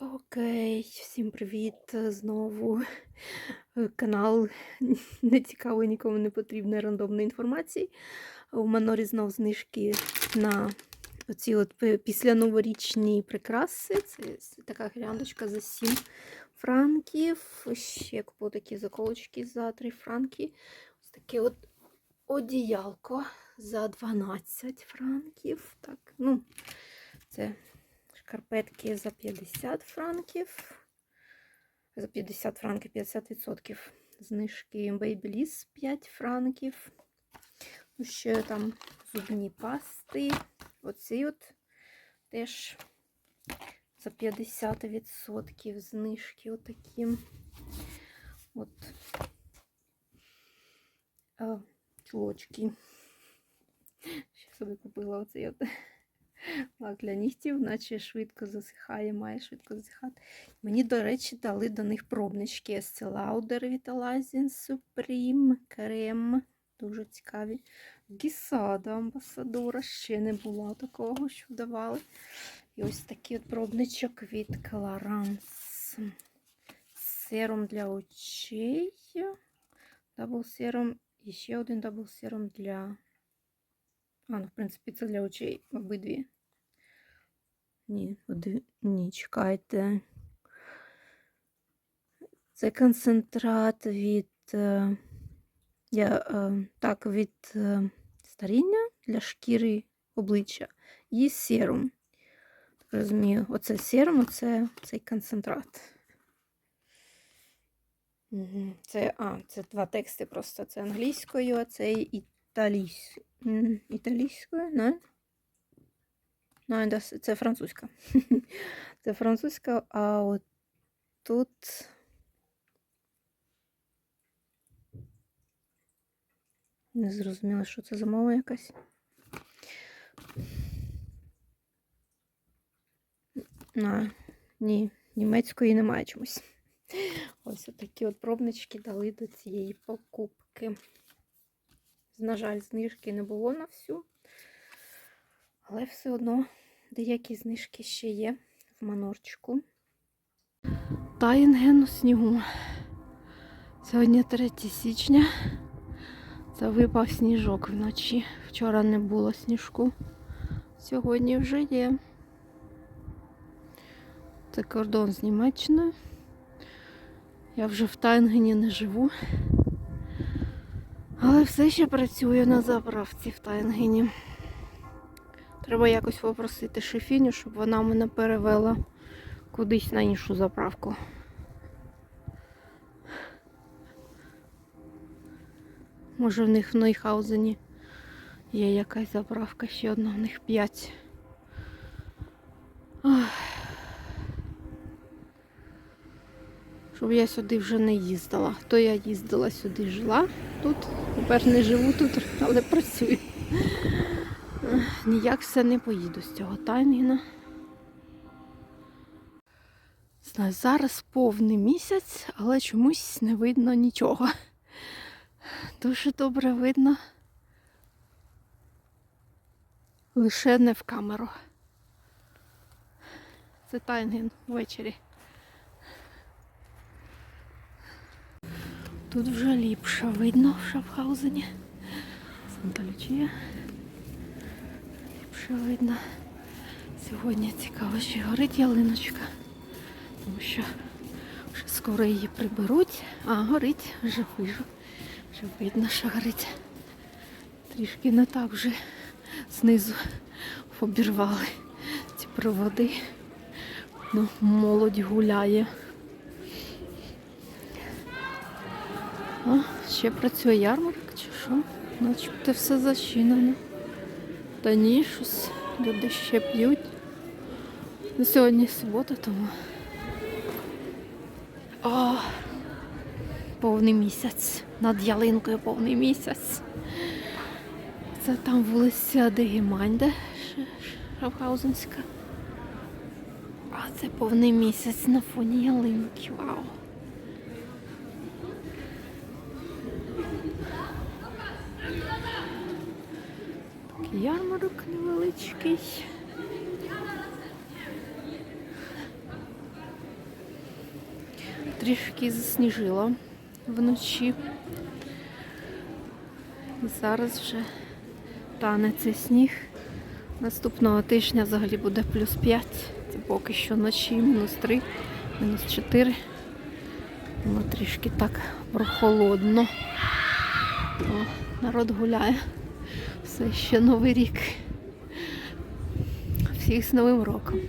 Окей, всім привіт знову. Е, Канал не цікавий, нікому не потрібної рандомної інформації. У Манорі знов знижки на оці от пе- післяноворічні прикраси. Це така гряндочка за 7 франків. Ще купив такі заколочки за 3 франки. Ось таке от одіялко за 12 франків. Так, ну, це шкарпетки за 50 франків. За 50 франків 50% знижки Babyliss 5 франків. Ну, ще там зубні пасти. Оці от теж за 50% знижки отакі. От чулочки. Ще собі купила оцей от лак для нігтів, наче швидко засихає, має швидко засихати. Мені, до речі, дали до них пробнички Estee Lauder Vitalizing Supreme крем. Дуже цікаві. Гісада амбасадора. Ще не було такого, що давали. І ось такий от пробничок від Clarins. Серум для очей. Дабл серум. І ще один дабл серум для. А, ну, в принципі, це для очей обидві. Ні, оди... ні, чекайте. Це концентрат від. е, Я, е, так, від е, старіння для шкіри обличчя і серум. Розумію, оце серум, оце цей концентрат. Це, а, це два тексти просто. Це англійською, а це італійсь... італійською, не? Ну, це французька. Це французька, а от тут. Не зрозуміла, що це за мова якась. На, ні, німецької немає чомусь. Ось такі от пробнички дали до цієї покупки. На жаль, знижки не було на всю. Але все одно деякі знижки ще є в манорчику. Таїнген у снігу. Сьогодні 3 січня. Це випав сніжок вночі. Вчора не було сніжку. Сьогодні вже є. Це кордон з Німеччиною. Я вже в Тайнгені не живу. Але все ще працюю на заправці в Тайнгені. Треба якось попросити шефіню, щоб вона мене перевела кудись на іншу заправку. Може в них в Нойхаузені є якась заправка, ще одна, в них п'ять. Ах. Щоб я сюди вже не їздила. То я їздила сюди, жила тут. Тепер не живу тут, але працюю. Ніяк все не поїду з цього тайміна. Знаю, зараз повний місяць, але чомусь не видно нічого. Дуже добре видно. Лише не в камеру. Це тайнген ввечері. Тут вже ліпше видно в Шафхаузені. Санта Лючія. Ліпше видно. Сьогодні цікаво, чи горить ялиночка. Тому що вже скоро її приберуть. А, горить, вже вижу. Вже видно, що горить. Трішки не так вже знизу обірвали ці проводи. Ну, молодь гуляє. О, ще працює ярмарок чи що? Начебто все зачинено. Та ні, щось люди ще п'ють. Ну, сьогодні субота, тому. О, повний місяць. Над ялинкою повний місяць. Це там вулиця Дегіманде Шафхаузенська. А це повний місяць на фоні ялинки. Вау. Такий ярмарок невеличкий. трішки засніжило вночі. Зараз вже тане цей сніг. Наступного тижня взагалі буде плюс 5. Це поки що ночі, мінус 3, мінус 4. Ну, трішки так прохолодно. О, народ гуляє. Все ще Новий рік. Всіх з Новим роком.